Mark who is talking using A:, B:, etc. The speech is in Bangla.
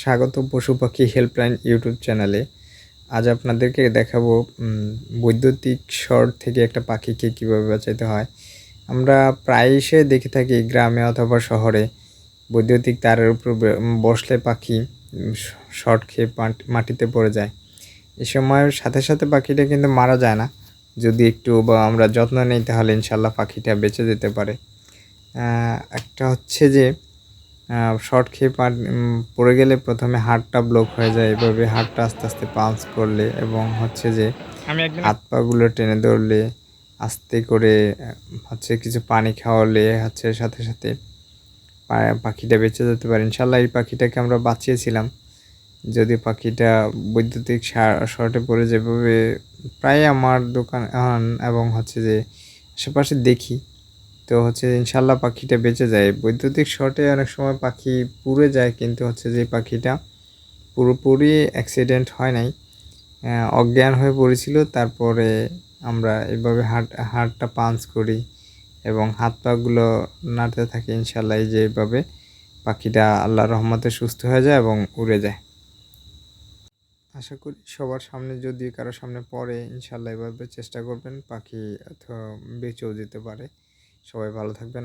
A: স্বাগত পশু পাখি হেল্পলাইন ইউটিউব চ্যানেলে। আজ আপনাদেরকে দেখাবো বৈদ্যুতিক শর্ট থেকে একটা পাখিকে কীভাবে বাঁচাইতে হয়। আমরা প্রায়শই দেখে থাকি গ্রামে অথবা শহরে বৈদ্যুতিক তারের উপর বসলে পাখি শর্ট খেয়ে মাটিতে পড়ে যায়। এ সময় সাথে সাথে পাখিটা কিন্তু মারা যায় না। যদি একটু বা আমরা যত্ন নিই তাহলে ইনশাল্লাহ পাখিটা বেঁচে যেতে পারে। একটা হচ্ছে যে শর্ট খেয়ে পড়ে গেলে প্রথমে হাড়টা ব্লক হয়ে যায়। এভাবে হাড়টা আস্তে আস্তে পাঞ্চ করলে এবং হচ্ছে যে হাত পাগুলো টেনে ধরলে আস্তে করে হচ্ছে কিছু পানি খাওয়ালে হচ্ছে সাথে সাথে পাখিটা বেঁচে যেতে পারে। ইনশাল্লাহ এই পাখিটাকে আমরা বাঁচিয়েছিলাম। যদি পাখিটা বৈদ্যুতিক শর্টে পড়ে যেভাবে প্রায় আমার দোকান এবং হচ্ছে যে আশেপাশে দেখি। তো হচ্ছে ইনশাল্লাহ পাখিটা বেঁচে যায়। বৈদ্যুতিক শর্টে অনেক সময় পাখি পুড়ে যায়, কিন্তু হচ্ছে যে পাখিটা পুরোপুরি অ্যাক্সিডেন্ট হয় নাই। অজ্ঞান হয়ে পড়েছিল, তারপরে আমরা এভাবে হাট হাড়টা পাঞ্চ করি এবং হাত পাগুলো নাড়তে থাকি ইনশাল্লাহ, এই যে এইভাবে পাখিটা আল্লাহর রহমতে সুস্থ হয়ে যায় এবং উড়ে যায়। আশা করি সবার সামনে যদি কারও সামনে পড়ে, ইনশাল্লাহ এভাবে চেষ্টা করবেন পাখি অথবা বেঁচেও যেতে পারে। সবাই ভালো থাকবেন